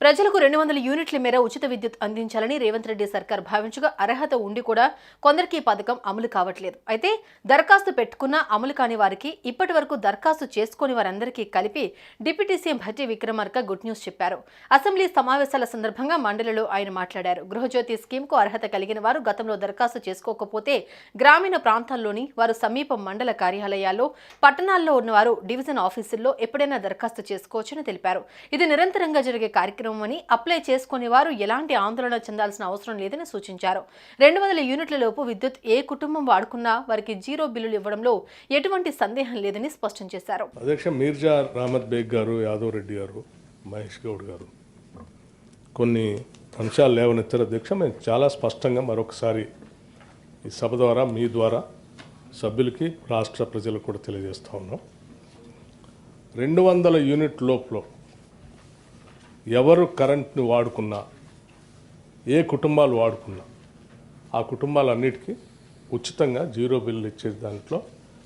ప్రజలకు రెండు వందల యూనిట్ల మేర ఉచిత విద్యుత్ అందించాలని రేవంత్ రెడ్డి సర్కార్ భావించగా అర్హత ఉండి కూడా కొందరికి ఈ పథకం అమలు కావట్లేదు. అయితే దరఖాస్తు పెట్టుకున్న అమలు కాని వారికి ఇప్పటి వరకు దరఖాస్తు చేసుకుని వారందరికీ కలిపి deputy CM Bhatti Vikramarka good news చెప్పారు. అసెంబ్లీ సమావేశాల సందర్భంగా మండలిలో ఆయన మాట్లాడారు. గృహజ్యోతి స్కీమ్కు అర్హత కలిగిన వారు గతంలో దరఖాస్తు చేసుకోకపోతే గ్రామీణ ప్రాంతాల్లోని వారు సమీప మండల కార్యాలయాల్లో పట్టణాల్లో ఉన్నవారు డివిజన్ ఆఫీసుల్లో ఎప్పుడైనా దరఖాస్తు చేసుకోవచ్చని తెలిపారు. ఇది నిరంతరంగా జరిగే కార్యక్రమం అని అప్లై చేసుకునే వారు ఎలాంటి ఆందోళన చెందాల్సిన అవసరం లేదని సూచించారు. రెండు వందల యూనిట్ల లోపు విద్యుత్ ఏ కుటుంబం వాడుకున్నా వారికి జీరో బిల్లులు ఇవ్వడంలో ఎటువంటి సందేహం లేదని స్పష్టం చేశారు. అధ్యక్ష మీర్జా రామత్ బేగ్ గారు యాదవ్ రెడ్డి గారు మహేష్ గౌడ్ గారు కొన్ని అంశాలు లేవనెత్తారు. అధ్యక్ష మేము చాలా స్పష్టంగా మరొకసారి ఈ సభ ద్వారా మీ ద్వారా సభ్యులకి రాష్ట్ర ప్రజలకు కూడా తెలియజేస్తూ ఉన్నాం. రెండు వందల యూనిట్ లోపల ఎవరు కరెంట్ని వాడుకున్నా ఏ కుటుంబాలు వాడుకున్నా ఆ కుటుంబాలన్నిటికీ ఉచితంగా జీరో బిల్లు ఇచ్చే దాంట్లో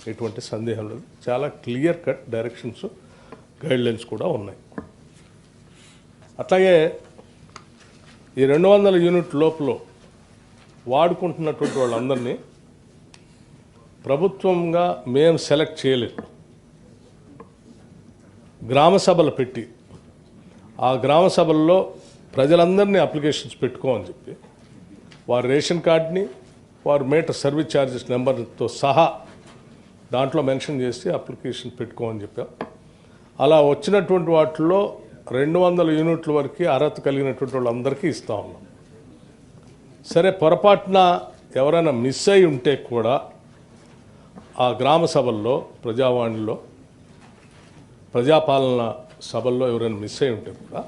ఎటువంటి సందేహం లేదు. చాలా క్లియర్ కట్ డైరెక్షన్స్ గైడ్లైన్స్ కూడా ఉన్నాయి. అట్లాగే ఈ రెండు వందల యూనిట్ లోపల వాడుకుంటున్నటువంటి వాళ్ళందరినీ ప్రభుత్వంగా మేము సెలెక్ట్ చేయలేదు. గ్రామ సభలు పెట్టి ఆ గ్రామ సభల్లో ప్రజలందరినీ అప్లికేషన్స్ పెట్టుకోమని చెప్పి వారి రేషన్ కార్డ్ని వారు మీటర్ సర్వీస్ ఛార్జెస్ నెంబర్తో సహా దాంట్లో మెన్షన్ చేసి అప్లికేషన్ పెట్టుకోమని చెప్పాం. అలా వచ్చినటువంటి వాటిల్లో రెండు వందల యూనిట్ల వరకు అర్హత కలిగినటువంటి వాళ్ళందరికీ ఇస్తూ ఉన్నాం. సరే పొరపాటున ఎవరైనా మిస్ అయి ఉంటే కూడా ఆ గ్రామ సభల్లో ప్రజావాణిలో ప్రజాపాలన సభల్లో ఎవరైనా మిస్ అయి ఉంటే కూడా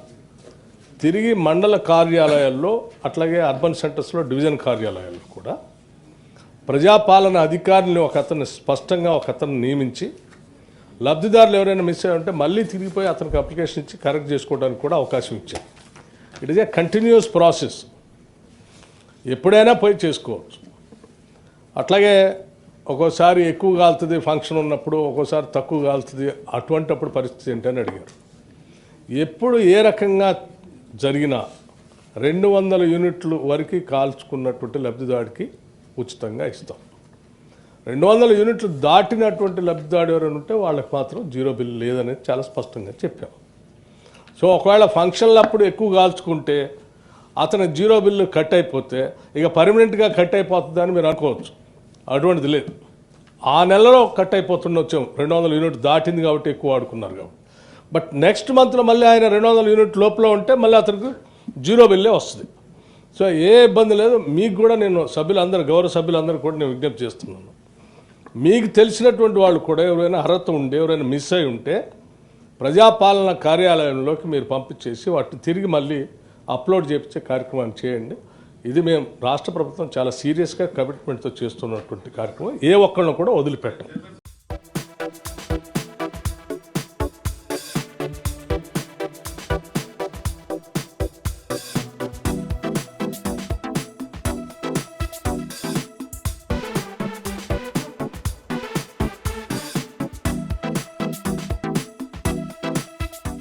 తిరిగి మండల కార్యాలయాల్లో అట్లాగే అర్బన్ సెంటర్స్లో డివిజన్ కార్యాలయాల్లో కూడా ప్రజాపాలన అధికారిని ఒక అతను స్పష్టంగా ఒక అతను నియమించి లబ్ధిదారులు ఎవరైనా మిస్ అయ్యి ఉంటే మళ్ళీ తిరిగిపోయి అతనికి అప్లికేషన్ ఇచ్చి కరెక్ట్ చేసుకోవడానికి కూడా అవకాశం ఇచ్చారు. It is a continuous process ఎప్పుడైనా పోయి చేసుకోవచ్చు. అట్లాగే ఒక్కోసారి ఎక్కువ కాలుతుంది ఫంక్షన్ ఉన్నప్పుడు ఒక్కోసారి తక్కువ కాలుతుంది. అటువంటప్పుడు పరిస్థితి ఏంటని అడిగారు. ఎప్పుడు ఏ రకంగా జరిగినా రెండు వందల యూనిట్లు వరకు కాల్చుకున్నటువంటి లబ్ధిదాడికి ఉచితంగా ఇస్తాం. రెండు వందల యూనిట్లు దాటినటువంటి లబ్ధిదాడు ఎవరైనా ఉంటే వాళ్ళకి మాత్రం జీరో బిల్ లేదనేది చాలా స్పష్టంగా చెప్పాం. సో ఒకవేళ ఫంక్షన్లప్పుడు ఎక్కువ కాల్చుకుంటే అతను జీరో బిల్లు కట్ అయిపోతే ఇక పర్మనెంట్గా కట్ అయిపోతుందని మీరు అనుకోవచ్చు. అటువంటిది లేదు. ఆ నెలలో కట్ అయిపోతుండొచ్చు రెండు వందల యూనిట్ దాటింది కాబట్టి ఎక్కువ ఆడుకున్నారు కాబట్టి. బట్ నెక్స్ట్ మంత్లో మళ్ళీ ఆయన రెండు వందల యూనిట్ లోపల ఉంటే మళ్ళీ అతనికి జీరో బిల్లే వస్తుంది. సో ఏ ఇబ్బంది లేదు. మీకు కూడా నేను సభ్యులందరూ గౌరవ సభ్యులందరూ కూడా నేను విజ్ఞప్తి చేస్తున్నాను. మీకు తెలిసినటువంటి వాళ్ళు కూడా ఎవరైనా అర్హత ఉండి ఎవరైనా మిస్ అయి ఉంటే ప్రజాపాలన కార్యాలయంలోకి మీరు పంపించేసి వాటిని తిరిగి మళ్ళీ అప్లోడ్ చేయించే కార్యక్రమాన్ని చేయండి. ఇది మేము రాష్ట్ర ప్రభుత్వం చాలా సీరియస్గా కమిట్మెంట్తో చేస్తున్నటువంటి కార్యక్రమం. ఏ ఒక్కళ్ళను కూడా వదిలిపెట్టం.